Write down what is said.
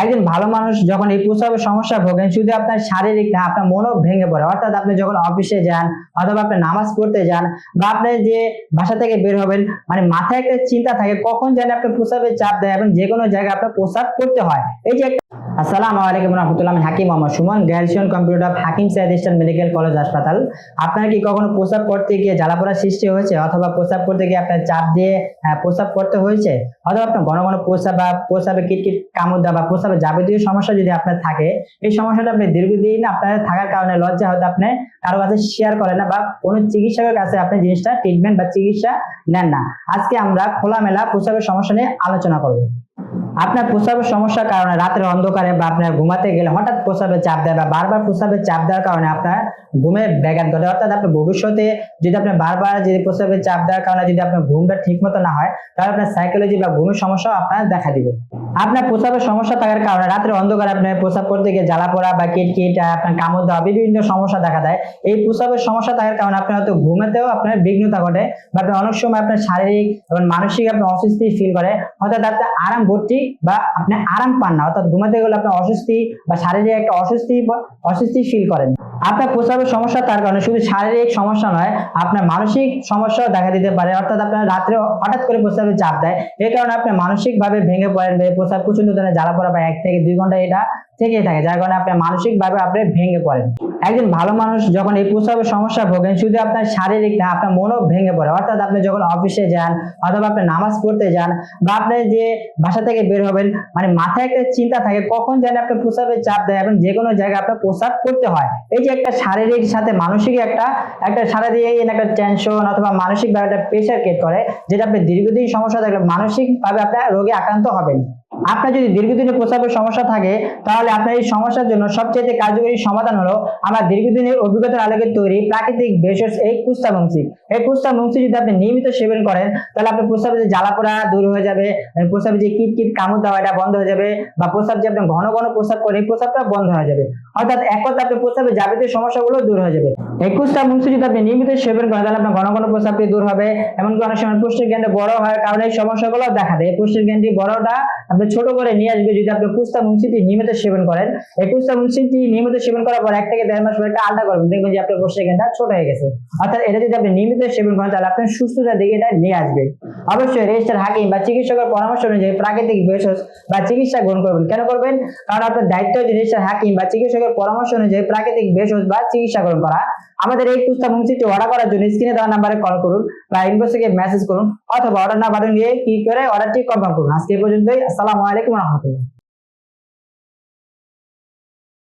একজন ভালো মানুষ যখন এই প্রস্রাবের সমস্যা ভোগেন, শুধু আপনার শারীরিক না, আপনার মনও ভেঙে পড়ে। অর্থাৎ আপনি যখন অফিসে যান অথবা আপনি নামাজ পড়তে যান বা আপনি যে বাসা থেকে বের হবেন মানে মাথায় একটা চিন্তা থাকে, কখন যেন আপনার প্রস্রাবের চাপ দেয় এবং যে কোনো জায়গায় আপনার প্রস্রাব করতে হয়। এই যে একটা আসসালামু আলাইকুম রহমতুল্লাহ। আমি Hakim Mohammad Suman গ্যালসিয়ন computer Hakim Saeed eastern medical college হাসপাতাল। আপনার কি কখনো প্রস্রাব করতে গিয়ে জ্বালাপোড়া সৃষ্টি হয়েছে অথবা প্রস্রাব করতে গিয়ে আপনার চাপ দিয়ে প্রস্রাব করতে হয়েছে? অথবা আপনার ঘন ঘন প্রস্রাব বা প্রস্রাবে কিটকিট কামড় দেওয়া বা প্রস্রাবে যাবতীয় সমস্যা যদি আপনার থাকে, এই সমস্যাটা আপনি দীর্ঘদিন আপনার থাকার কারণে লজ্জা হয়তো আপনি কারও কাছে শেয়ার করেন না বা কোনো চিকিৎসকের কাছে আপনি জিনিসটা ট্রিটমেন্ট বা চিকিৎসা নেন না। আজকে আমরা খোলামেলা প্রস্রাবের সমস্যা নিয়ে আলোচনা করব। আপনার প্রস্রাবের সমস্যার কারণে রাতের অন্ধকারে বা আপনার ঘুমাতে গেলে হঠাৎ প্রস্রাবের চাপ দেয় বা বারবার প্রস্রাবের চাপ দেওয়ার কারণে আপনার ঘুমে ব্যাঘাত ঘটে। অর্থাৎ আপনার ভবিষ্যতে যদি আপনার বারবার যদি প্রস্রাবের চাপ দেওয়ার কারণে যদি আপনার ঘুমটা ঠিক মতো না হয় তাহলে আপনার সাইকোলজি বা ঘুমের সমস্যা আপনার দেখা দিবে। আপনার প্রস্রাবের সমস্যা থাকার কারণে রাতের অন্ধকারে আপনার প্রস্রাব করতে গিয়ে জ্বালা পোড়া বা কিটকিট আহ, আপনার কামড় দেওয়া বিভিন্ন সমস্যা দেখা দেয়। এই প্রস্রাবের সমস্যা থাকার কারণে আপনার হয়তো ঘুমাতেও আপনার বিঘ্নতা ঘটে বা আপনার অনেক সময় আপনার শারীরিক এবং মানসিক আপনি অস্বস্তি ফিল করে। অর্থাৎ আপনার আরাম ভর্তি বা আপনি আরাম পান না। অর্থাৎ ঘুমাতে গেলে আপনার অস্বস্তি বা শারীরিক একটা অস্বস্তি অস্বস্তি ফিল করেন। আপনার প্রস্রাবের সমস্যা তার কারণে, শুধু শারীরিক সমস্যা নয়, আপনার মানসিক সমস্যাও দেখা দিতে পারে। অর্থাৎ আপনার রাত্রে হঠাৎ করে প্রস্রাবের চাপ দেয়। এই কারণে আপনি মানসিক ভাবে ভেঙে পড়েন প্রস্রাব প্রচণ্ড ধরনের জ্বালা পড়া বা এক থেকে দুই ঘণ্টা এটা থেকেই থাকে, যার কারণে আপনি মানসিক ভাবে আপনি ভেঙে পড়েন। একজন ভালো মানুষ যখন এই প্রস্রাবের সমস্যা ভোগেন, শুধু আপনার শারীরিক না, আপনার মনও ভেঙে পড়ে। অর্থাৎ আপনি যখন অফিসে যান অথবা আপনি নামাজ পড়তে যান বা আপনি যে বাসা থেকে বের হবেন মানে মাথায় একটা চিন্তা থাকে, কখন যেন আপনার প্রস্রাবের চাপ দেয় এবং যে কোনো জায়গায় আপনার প্রস্রাব করতে হয়। এই যে একটা শারীরিক সাথে মানসিক একটা একটা শারীরিক একটা টেনশন অথবা মানসিক ভাবে একটা প্রেশার ক্রিয়েট করে, যেটা আপনি দীর্ঘদিন সমস্যা থাকলে মানসিক ভাবে আপনার রোগে আক্রান্ত হবেন। আপনার যদি দীর্ঘদিনের প্রস্রাবের সমস্যা থাকে তাহলে আপনার এই সমস্যার জন্য সবচেয়ে কার্যকরী সমাধান হলো আমার দীর্ঘদিনের অভিজ্ঞতার আলোকে তৈরি প্রাকৃতিক ভেষজ এই কুস্তা বংশী এই কুস্তা বংশী যদি আপনি নিয়মিত সেবন করেন তাহলে আপনার প্রস্রাবে যে জ্বালা পোড়া দূর হয়ে যাবে আহ, প্রস্রাবে যে কিট কিট কামড় দেওয়া এটা বন্ধ হয়ে যাবে বা প্রস্রাব যে আপনি ঘন ঘন প্রস্রাব করেন এই প্রস্রাবটা বন্ধ হয়ে যাবে। অর্থাৎ এক কথা আপনার প্রস্রাবের যাবতীয় সমস্যাগুলো দূর হয়ে যাবে। কুস্তা যদি আপনি নিয়মিত সেবন করেন, তাহলে আপনার ঘন ঘন প্রস্রাবটি দূর হবে। এমনকি অনেক সময় পুষ্টির জ্ঞানটা বড় হয়, কারণে এই সমস্যাগুলো দেখা দেয়। পুষ্টির জ্ঞানটি বড়টা আপনি ছোট করে নিয়ে আসবে যদি আপনি কুস্তা মুন্সিটি নিয়মিত সেবন করেন। এই কুস্তা মুন্সিটি নিয়মিত সেবন করার পর এক থেকে দেড় মাস পর একটা আলটা করবেন দেখবেন যে আপনার পুষ্টির জ্ঞানটা ছোট হয়ে গেছে। অর্থাৎ এটা যদি আপনি নিয়মিত সেবন করেন, তাহলে আপনার সুস্থতার দিকে এটা নিয়ে আসবে। অবশ্যই রেজিস্টার হাকিম বা চিকিৎসকের পরামর্শ অনুযায়ী প্রাকৃতিক ভেষজ বা চিকিৎসা গ্রহণ করবেন। কেন করবেন? কারণ আপনার দায়িত্ব হচ্ছে রেজিস্টার হাকিম বা চিকিৎসকের পরামর্শ অনুযায়ী প্রাকৃতিক ভেষজ বা চিকিৎসা গ্রহণ করা। আমাদের এই কুস্তা মুক্তিটি অর্ডার করার জন্য স্ক্রিনে দেওয়া নাম্বারে কল করুন, বা ইনবক্সে গিয়ে মেসেজ করুন, অথবা অর্ডার নাম্বার নিয়ে কি করে অর্ডারটি কনফার্ম করুন। আজকে পর্যন্তই, আসসালামু আলাইকুম রহমতুল্লাহ।